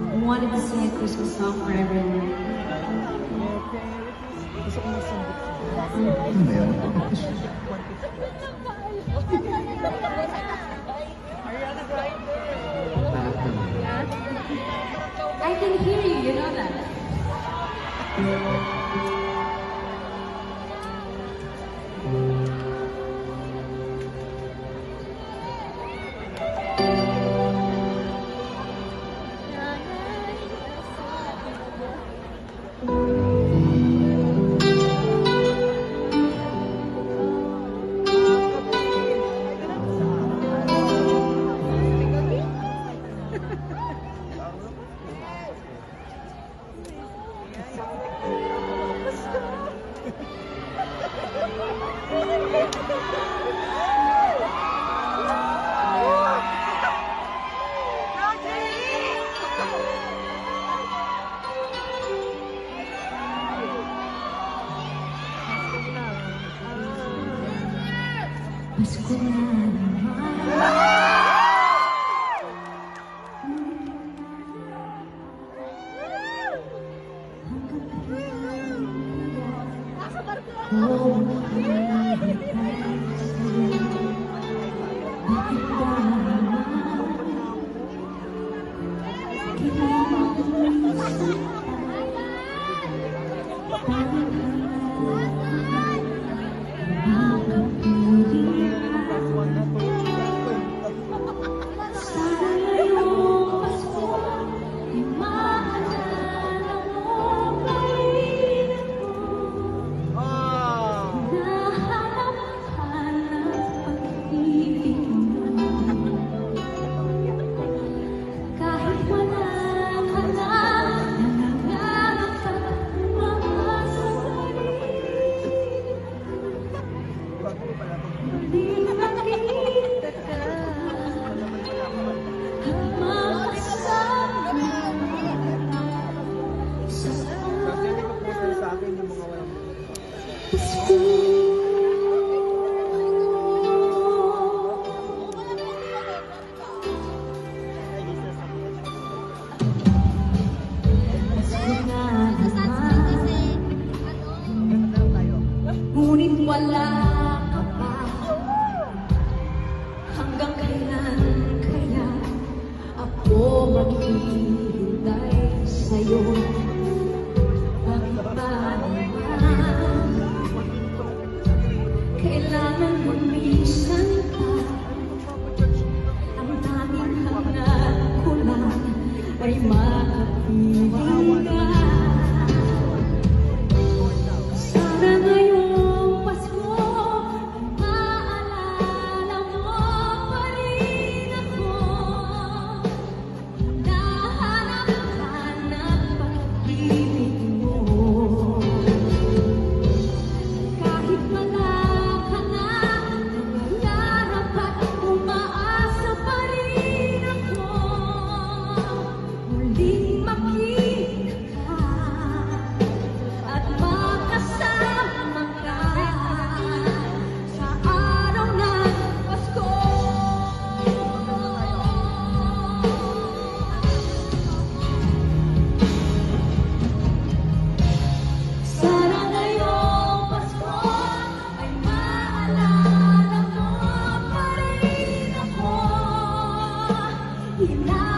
wanted to sing a Christmas song for everyone. I can hear you, you know that. Oh, Thank you. wala ka pa. Hanggang kailan kaya ako maghihintay sa'yo? Kailangan mong minsan pa Ang tanging hangad ko lang Ay makapiling You know.